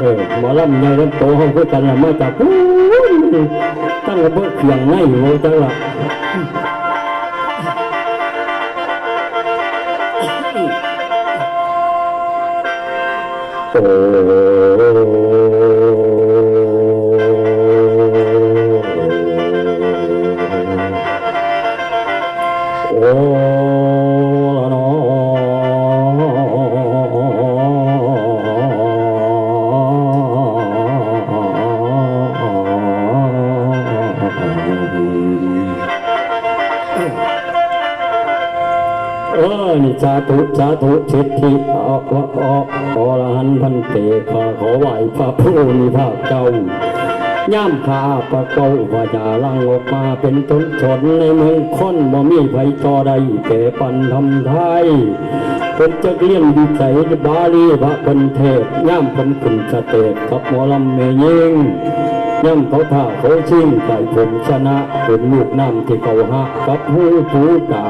เออหมอลำใหญ่ลำโตเขาคือกันละมาจากพูนตั้งกระเบื้องเขียงไงอยู่จังละโอ้โอรหันพันเตขอขอไหวพระผู้มีพระเจ้าย่ามขาประเกาพระจาลังออกมาเป็นต้นชนในเมืองค้นบ่มีไผจอใดแก่ปันทำไทยเป็นจักเลี้ยงดีใจบาลีพระเป็นเทศย่ามพันขึ้นสเตจกับหมอลำเมยิงย่ำเขาท่าเขาชิงไก่ผมชนะเป็นลูกน้ำที่เขาหักกับหูผูดา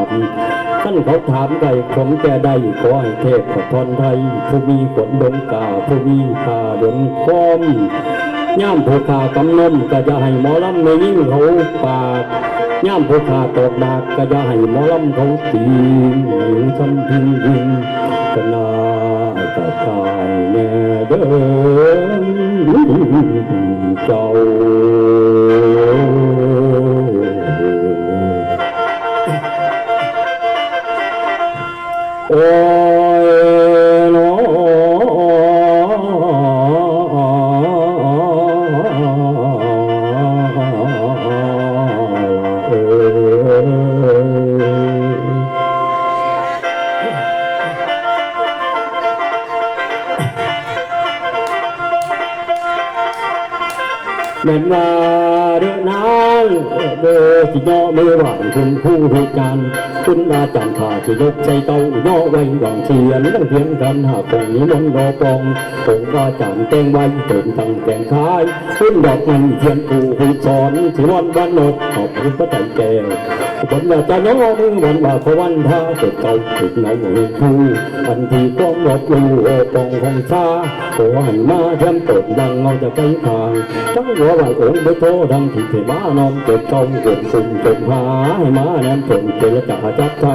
ท่านเขาถามไก่ผมแก่ได้ขอให้เทพขอพรไทยผู้มีขนดงกาผู้มีตาดนคอมย่ำผู้ขากำนมก็จะให้หมอลำไม่ยิ่งเขาปากย่ำผู้ขาตอกดากก็จะให้หมอลำเขาตีหญิงทำพิงยิงกนากระตายแน่เด้อ แที่ย่อมือไหวคุณผู้ทุกการคุณอาจารย์ข้าที่ยกใจเต้าย่อไว้หวังเชียนต้องเพียงกันหากคงนี้มันรอปองคงอาจารย์แตงไว้เติมตั้งแกงคายคุณดอกเงินเทียนกูคุณสอนที่วันบ้านนกขอบคุณพระใจแก้วบนว่าจะย่องมือวันว่าขวันท่าเกิดเก่าถึงไหนหมู่คู่อันที่ก้มรบลูโอปองของชาขอหันมาเทียมตดดังเอาจะไปทางจังหัวไหวโอนไปโทดังที่เทมานอนเกิดเก่าเกิดสุมจมหาให้มาแนมตนเจรจาจับใจ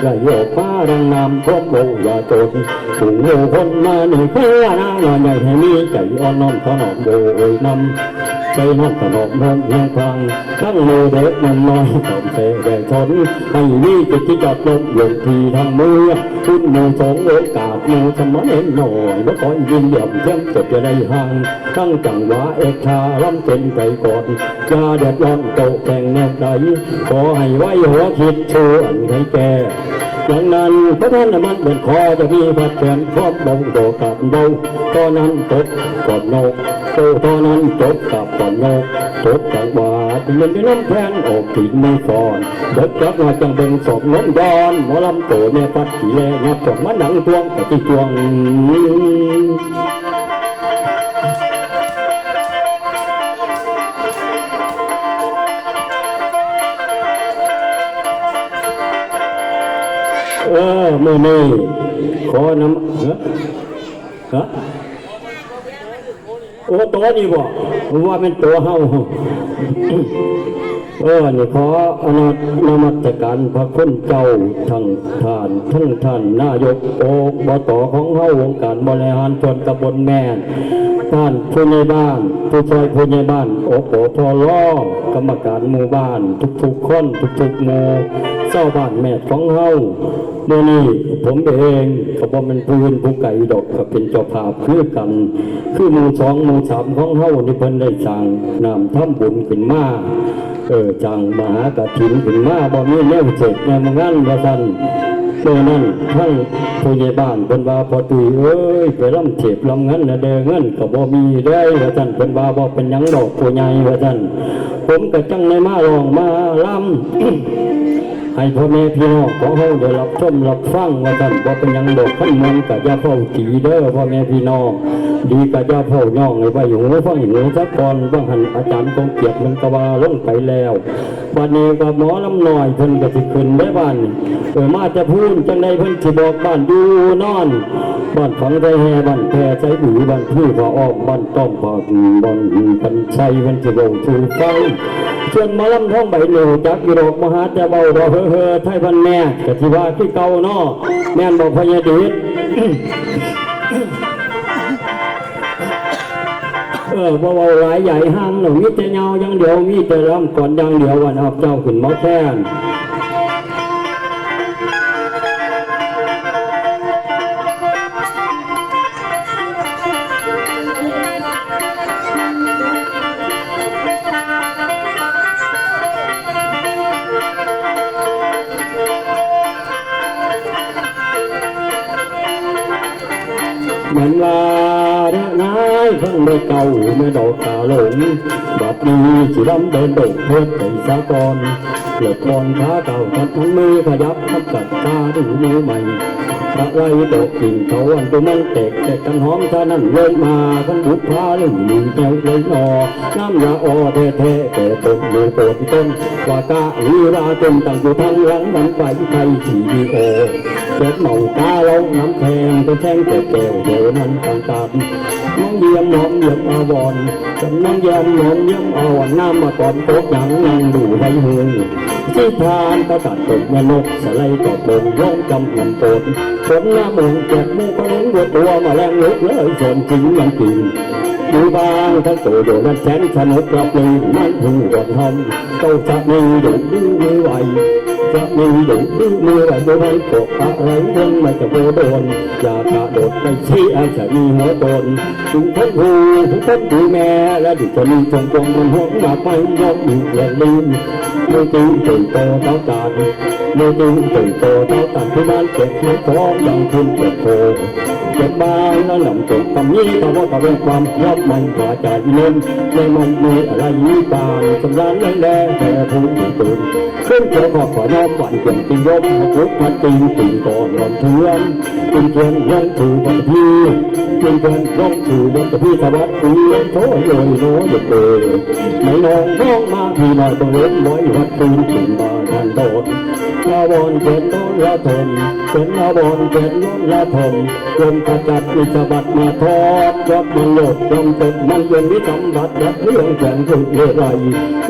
ไหลออกมารังนำพบโบอยาโจนสูงโลคนมาหนึ่งเพื่อนางนอนใหญ่ให้มีใจอ่อนน้อมถนอมโบยนำ ใจน้องถนอมน้องเพียงพลังทั้งมือเด็กมันน้อยต้องเตะแก่ชนให้มีจิตที่จอดลงลงทีทางมือคุณมือสองโอกาสมือสมานเห็นหน่อยว่าคอยยินเดี่ยมเที่ยงจบจะได้ห่างทั้งจังหวะเอกชาล้ำเต็นไปก่อนยาเดือดร้อนโตแข่งแนวใดขอให้ไว้หัวคิดชวนให้แก่ อย่างนั้นพระท่านมันเป็นคอจะมีพัดแขนพร้อมบงโดกับเบาตอนนั้นตกก่อนนกโตตอนนั้นจบกับก่อนนกจบจากบาดมันไม่น้ำแพนออกถิ่นไม่ฟอนเด็กจับมาจังเป็นศพน้องดอนหมอลำโตแม่พัดขี่แลงับจากมันหนังตวงแต่ที่จวง เออมือนี่ขอน้ำเฮ้ฮะโอ้ตัวนี่บ่ว่าเป็นตัวเฮาเออนี่ขออนุนมัสการพระคุณเจ้าทั้งท่านทั้งท่านนายกโอกบตของเฮาวงการบริหารส่วนตำบลแม่นท่านผู้ใหญ่บ้าน ผู้ช่วยผู้ใหญ่บ้านโอโอทอล้อกรรมการหมู่บ้าน ทุกๆคนทุกๆหมู่เจ้าบ้านแม่ของเฮา เมื่อนี้ผมเองก็บ่เป็นผู้อื่นผู้ไก่ดอกก็เป็นเจ้าภาพคือกัน คือมูสองมูสามของเฮานี่เพิ่นได้สร้างนำทำบุญขึ้นมาเออจังมหากฐินขึ้นมาบ่มีแนวเจ็ดแนวงานว่าซั่นเมื่อนั้นทั้งผู้ใหญ่บ้านเพิ่นว่าพอตุยเอ้ยไปลำเจ็บลำงั้นนะเด้อเงินก็บ่มีได้ว่าซั่นเพิ่นว่าบ่เป็นหยังดอกผู้ใหญ่ว่าซั่นผมก็จังได้มาลองมาลำ ให้พ่อแม่พี่น้องของเฮาได้รับชมรับฟังว่าท่านบ่เป็นหยังดอกขั้นมันกับยาเฝ้าตีเด้อพ่อแม่พี่น้อง ดีกับยาเฝ้าย่องให้ไว้หูฟังหูสักก่อนบาหันอาจารย์คงเกียรติมันก็ว่าลงไปแล้ววันนี้ก็หมอลำหน่อยเพิ่นก็สิขึ้นได้บ้านเออมาจะพูดจังใดเพิ่นสิบอกบ้านอยู่นอนบ้านฝังใจแห่บ้านแพรใจหรือบ้านพี่พอออกบ้านต้อมบ้านบ้านกันชัยมันจะบอกสู่ฟังส่วนหมาลำท้องใบเหลวจักยุโรปมหาจะเบาดอเฮเฮอไทยพันแม่กะทิว่าที่เก่าเนาะแม่นบอกพญาดีเออบ่เบาหลายใหญ่ห้างหนูมีแต่เงาอย่างเดียวมีแต่ลำก่อนอย่างเดียววันออกเจ้าขึ้นหมอแท่น มือนว่าเรื่องนายเพิ่งเมื่อเก่าเมื่อดอกตาหลงบัดนี้สิลำเดินโดดเพื่อไปสากอนเกิดกอนขาเก่าทัดทั้งมือขยับทับกับตาดูมือใหม่พระไว้ตกกิ่งเขาอันตัวมันแตกแต่กันหอมท่านั้นเลยมาทั้งบุพพาเรื่องหนึ่งเจ้าเลยนอน้ำยาออแท้แท้แต่ตกมือโปดต้นว่ากะวีราจนตั้งอยู่ทางหลังมันไปไทยทีวีโอ เจ็บเมาตาเราน้ำแทงเป็นแทงแต่แก้วเดี๋ยวนั้นต่างตามน้องเยี่ยมน้องเยี่ยมอาวรจำน้องเยี่ยมน้องเยี่ยมอาวรน้ำมาก่อนโต๊ะหนั งนั่งดูใบหงที่ทานประมีอย่างที่เลยมันถูกกดทำเจ้าจับมือดุดื้อไหวจับมือดุดื้อมือไหวโดนให้กอะไรเรื่องไม่จะโดนอย่ากระโดดไปชี้อาจะมีหัวตนถึงทั้งหูถึงพ้นดูแม่และดิจะมีจงจงมันหัวมาไปยกอีกอย่าลืมมือจริงตื่นโตเท้าตามือจริงตื่นโตเท้าตาที่บ้านเก็บไม้ของยังขึ้นเก็บโค เก็บบ้านแล้วหลังจบคำนี้แต่ว่าก็เป็นความยอบมันกว่าจเล่นในมันมีอะไรนี้บางสำราญแรงแรงแต่ทุกข์ตื่นขึ้นเกี่ยวกับขอน้อมฝันเกี่ยงตียกทุกพันตีตีก่อนรอนเทือนตีเทียนยังถือวันพี่ตีเทียนยังถือวันพี่สวัสดีโถยเลยโน้ยเด็กไม่น้องน้องมาที่น้อยต้องเล่นน้อยวัดตีนถึงมาทันโด ดอาบอนเจ็ดโน้นละทนเป็นอาบอนเจ็ดโน้นละทนจนขจัดอิสบัดมาทอดยอดมันโลดยอมตกมันเย็นวิสัมบัดยัดเรื่องแสงสุดเรื่อยใ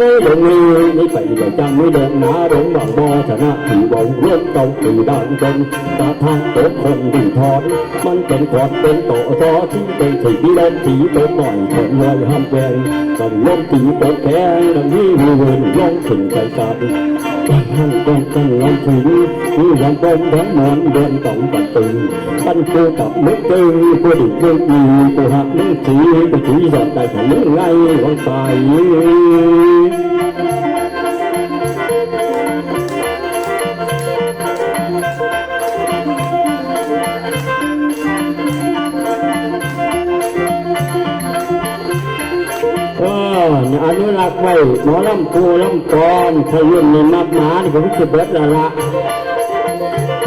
นหลงนี้นี่ไปแต่จังไม่เดินหนาหลงบางบ่อชนะที่บ่าวเรื่องเก่าที่ด่านจนตาทางตกคนดีทอนมันเป็นขอดเป็นโตซอที่เป็นสีเล่นสีโตหน่อยถอนลอยห้ามแกงกันล้มตีโตแข็งดังนี้มีเวินย่องถึงใจกัน ท่านต้องตั้งงานถึงมีอย่างเป็นทั้งมวลเดินต้องตัดตึงท่ อนุรักษ์ไว้หมอลำปูลำกรขยุ่นในมักหมาที่ผมสิเบิดละละ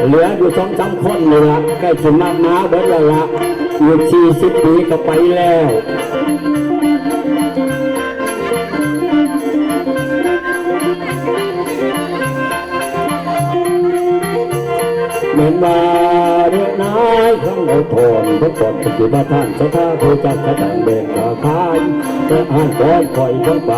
เหลืออยู่สองสามคนนี่ละใกล้สิมักหมาเบิดละละอยู่สี่สิบปีก็ไปแล้วเหมือนว่า เราทนทุกคนปฏิบัติท่านสถาผู้จัดกระตังเบงขาคายและอ่านคอยคอยทั้งไป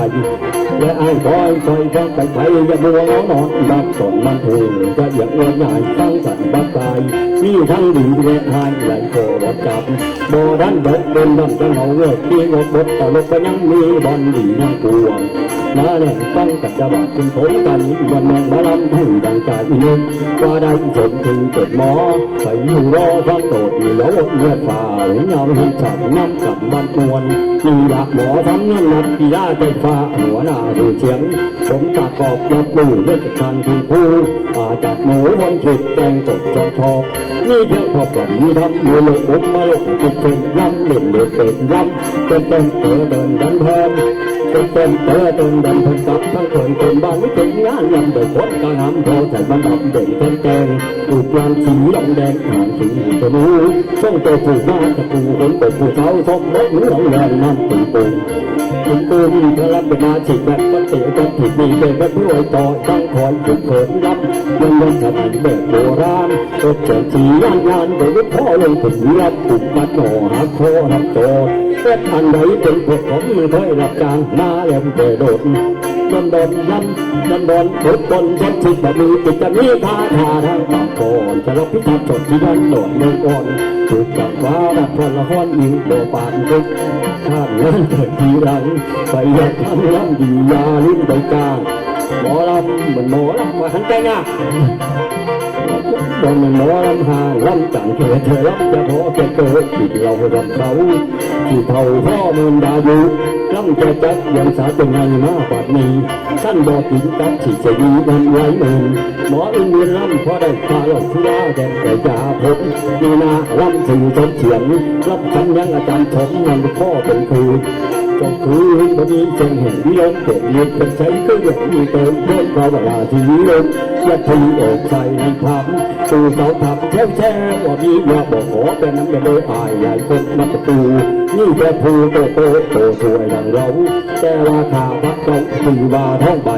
และอ่านคอยคอยทั้งไปไทยอย่ามัวงองนอนบักตนมันถูกจะอย่างอ้วนใหญ่ทั้งสันบักตายมีทั้งดีและหายไหลโกรธจับโบดันบิดเป็นดำจังเหาเงือกที่งดบดตลกก็ยังมีบอลดียังกวง มาแน่ตั้งกับจะบาดคุณผมกันวันแมงมาลำให้ดังใจนึงว่าได้จนถึงเกิดหมอใส่อยู่รอฟังโดดอยู่แล้วเลือดฝ่าเงาหินฉันน้ำกับบันนวลนี่อยากหมอทำเงินนัดกีฬาใจฟ้าหัวหน้าดูเฉียงผมตากอบรับรู้เลือดชันที่ผู้อาจากหมูวันฉุดแกงตกจอทอกนี่เพียงพอปล่อยทำมือลงอุบมาลงจุดเป็นย้ำเล่นเดือดเป็นย้ำเป็นเป็นเตอเดินดันแทนเป็นเป็นเตอเดินดันพันกับทั้งคนคนบ้านไม่ถึงงานลำเด็กคนกลางหำพอใส่บันดับเด่นแทนแจงอุดลานสีลองแดงหางสีตัวนู้ช่องตัวผู้มานตะกูคนตัวผู้เท้าทบรถมือหลงแรงนั่นตึงตึงตึงตึงพลังเป็นอาชีพแบบปฏิบัติผิดมีเป็นแบบรวยต่อตั้งคอยฝึกเขินรับยังยังสมัยแบบโบราณรถเฉินสีงานงานโดยพ่อลงถึงรับตุกมัดหน่อหาโคอรับโจทย์ เอ็ดอันไหนเป็นพวกผมเคยรับจ้างมาแล้วเดโดดดนดนยันดนดนทุกคนฉันคิดแบบมีจิตจะมีท่าทาทางปากก่อนจะรับพิทักษ์สดที่ดันโดดเมืองก่อนถูกจับว่าดับพลละครอิงโดปานทุกท่านนั้นเกิดทีหลังไปอยากทำล้ำดียาลิ้นใบกลางหมอลำเหมือนหมอลำมาหันไปหน้าตอนมันหมอลำหาลำต่างเธอเธอลำจะพอจะเกิดปิดเราลำเขาที่เท่าพ่อมันดาอยู่ลำจะจัดยังสาเป็นไงมาปัดนี้สั้นบอกถึงกับสิจะดีมันไหลเมินหมออินเดียนลำพอได้พาหลอกที่ว่าแต่แต่ยาพบมีนาลำถึงจนเฉียงรับคำยังอาจารย์ชมมันพ่อเป็นครูจงคือวันนี้จงเห็นวิลมเป็นเลือดเป็นใจก็อย่างมีเติมเพิ่มความเวลาที่วิลม ยัดทีอกใส่ในความตูเสาทับแช่แช่ว่ามีอยาบอกขอเป็นน้ำจะโดยอายใหญ่คนนับตูนี่แค่ภูโตโตโตสวยดังเราแต่ราคาพักเราถือว่าท้องใบ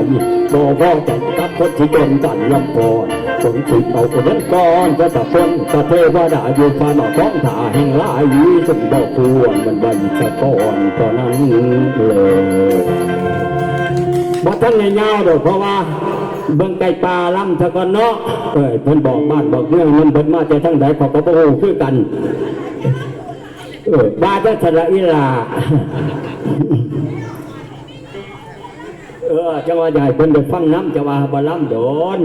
บอกพ่อจัดกับคนที่เป็นกันลำพอนสงสิเอาคนนั้นก่อนจะตัดต้นตะเทวดาอยู่ฟ้าหนอท้องถ่าแห่งลายยีจนบอกควรมันใบสะก้อนตอนนั้นเลยบ่ท่านในเงาดอกเพราะว่า เบิ่งไก่ปลาล่ำทะกอนเนาะเอ้ยเพิ่นบอกบ้านบอกเรื่องมันเพิ่นมาจากทางใดเขอก็บ่ฮู้คือกันเอ้ยบาจะสละอิลาเออจังว่าใหญ่เพิ่นได้ฟังน้ำจะว่าบ่ล่ำโดน